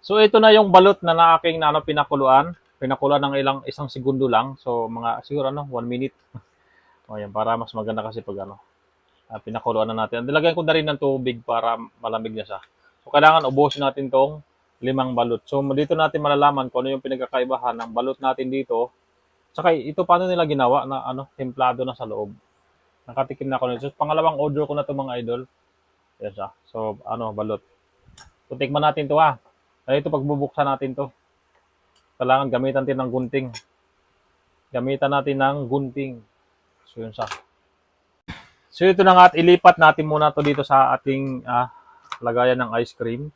So ito na yung balot na na aking na, ano, pinakuluan. Pinakuluan ng ilang isang segundo lang. So mga siguro ano, one minute. o yan, para mas maganda kasi pag ano, ah, pinakuluan na natin. Nilagyan ko na rin ng tubig para malamig na siya. So kailangan ubusin natin tong limang balot. So dito natin malalaman kung ano yung pinagkakaibahan ng balot natin dito. Tsaka ito paano nila ginawa na ano, templado na sa loob. Nakatikim na ako nito. So, pangalawang order ko na to mga idol. Yan siya. So ano, balot. So tikman natin to ah. Ay, ito pagbubuksan natin to. Kailangan gamitan natin ng gunting. Gamitan natin ng gunting. So yun siya. So ito na nga at ilipat natin muna to dito sa ating ah, lagayan ng ice cream.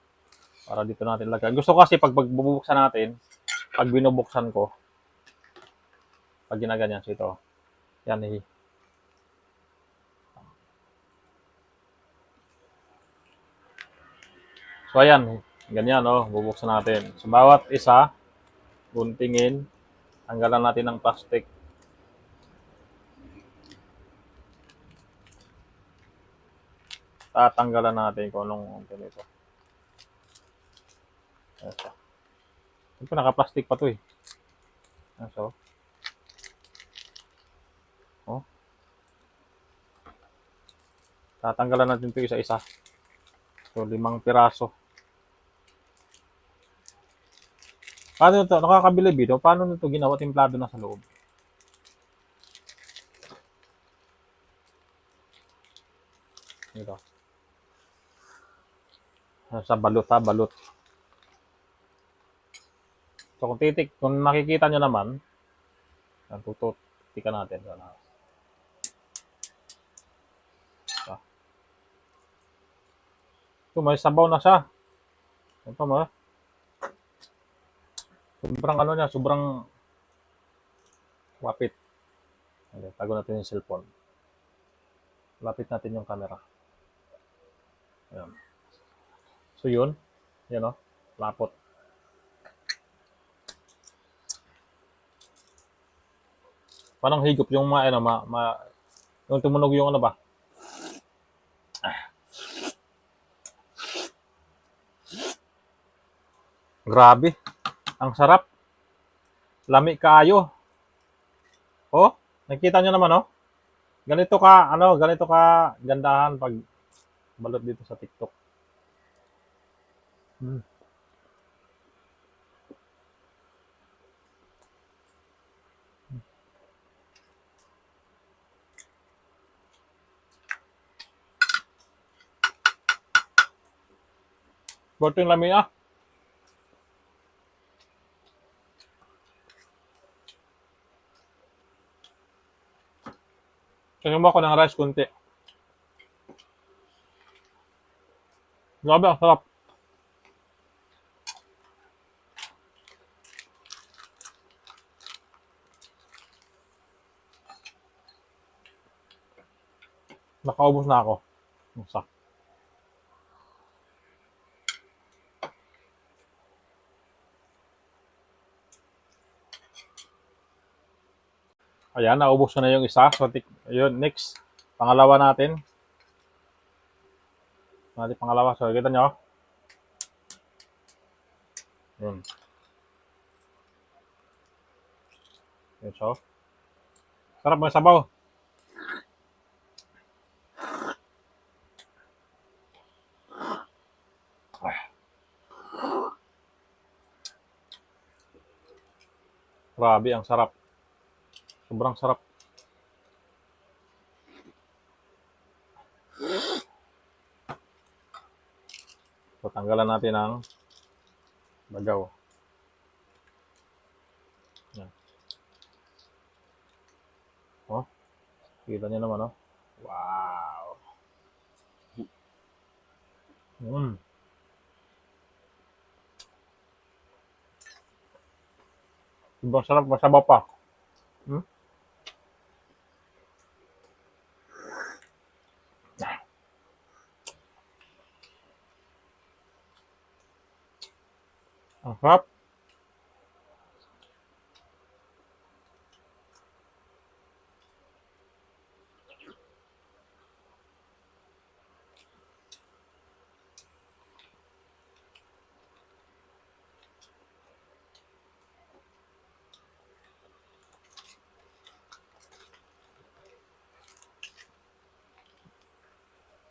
Para dito natin lagay. Gusto kasi pag pagbubuksan natin, pag binubuksan ko, pag ginaganyan, so ito. Yan eh. So ayan, ganyan oh, bubuksan natin. So bawat isa, guntingin, tanggalan natin ng plastic. Tatanggalan natin kung anong ganito. Ito. Ito naka-plastic pa to eh. So, oh. Tatanggalan natin ito isa-isa. So, limang piraso. Paano ito? Nakakabilib ito. Paano nito ginawa timplado na sa loob? Ito. Sa balot ha, balot. So kung titik, kung makikita nyo naman, tututikan natin. Sana. Ito, may sabaw na siya. Ito mo. Sobrang ano niya, sobrang wapit. Okay, tago natin yung cellphone. Lapit natin yung camera. Ayan. So yun, yan o, lapot. Parang higop yung mga, ano, ma, ma, yung tumunog yung ano ba? Grabe. Ang sarap. Lami kaayo. Oh, nakita nyo naman, oh. Ganito ka, ano, ganito ka gandahan pag balot dito sa TikTok. Hmm. Borting lami ah. Kaya mo ako ng rice kunti. Grabe, ang sarap. Nakaubos na ako. Isa. Ayan, naubos na yung isa. So, yun, next. Pangalawa natin. Natin pangalawa. So, kita nyo. Yun. Yun, so. Sarap mo sabaw. Grabe, ang sarap. Sobrang sarap. So, tanggalan natin ang bagaw. Yan. Oh, kita niyo naman, oh. Wow. Mm. Sobrang sarap, masaba pa. Hmm? góc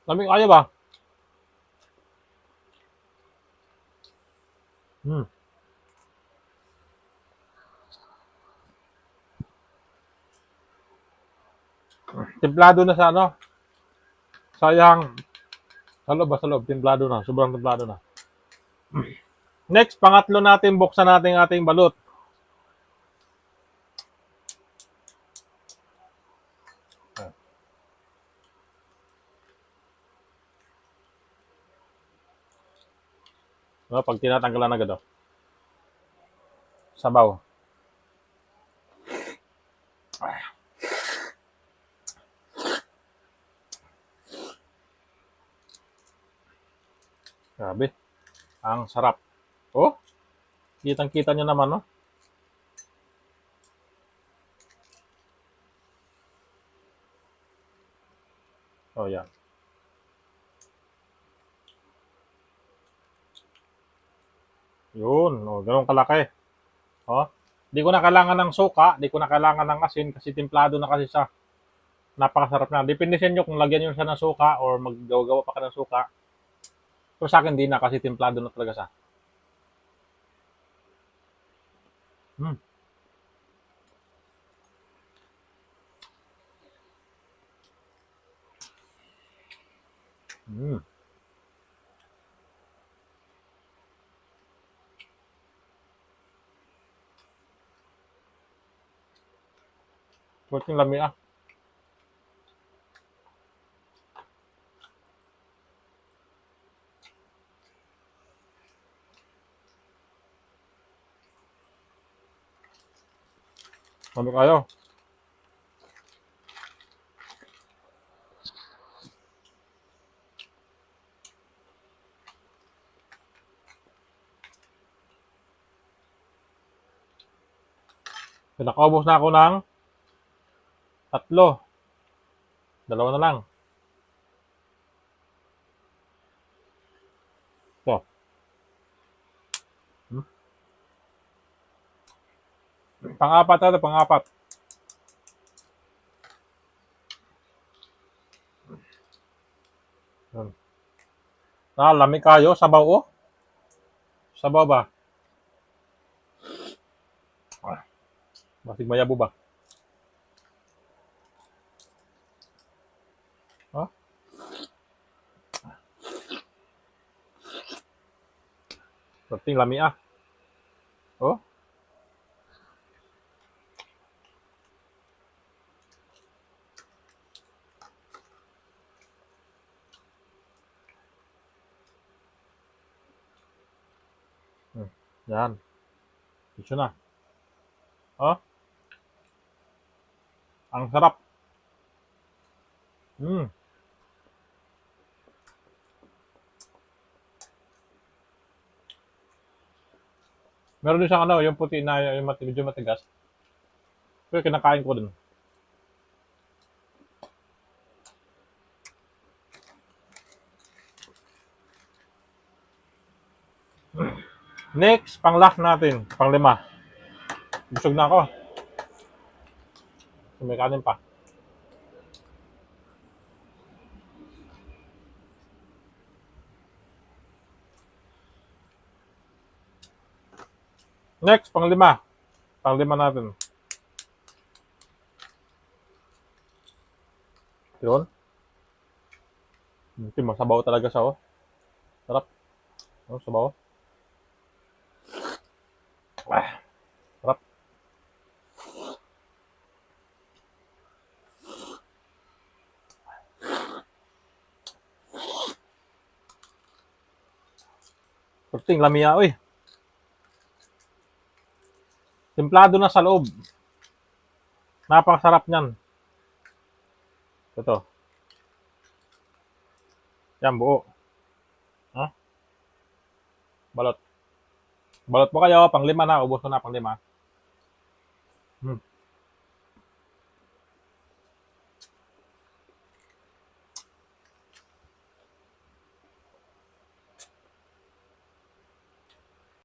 làm miếng ói cho bà? Templado na sa ano? Sayang. Sa loob ba? Sa loob. Templado na. Sobrang templado na. Next, pangatlo natin, buksan natin ating balot. No, pag tinatanggalan agad, oh. Sabaw. Grabe. Ang sarap. Oh, kitang-kita nyo naman, no? Oh, yan. Yun, oh, ganun kalaki. Oh, di ko na kailangan ng suka, di ko na kailangan ng asin kasi templado na kasi siya. Napakasarap na. Depende sa inyo kung lagyan nyo siya ng suka or maggawa-gawa pa ka ng suka. Pero sa akin, di na kasi templado na talaga siya. Hmm. Hmm. Kunting lami ah. Lami kayo. Pinakaubos na ako ng tatlo. Dalawa na lang. Ito. Hmm? Pang-apat ito, pang-apat. Yan. Ah, lamig kayo, sabaw oh. Sabaw ba? Basig mayabo ba? Ha? Penting lami ah. Oh. Yan. Ito na. Oh. Ang sarap. Hmm. Meron din siyang ano, yung puti na yung medyo matigas. Pero kinakain ko din. Next, pang last natin, pang lima. Busog na ako. May kanin pa. Next, pang lima. Pang lima natin. Yun. Masabaw talaga siya, oh. Sarap. Oh, sabaw. Ah, sarap. Kurting lamia, uy. Templado na sa loob. Napakasarap niyan. Ito. Yan, buo. Ha? Balot. Balot mo kayo, pang lima na. Ubos ko na, pang lima.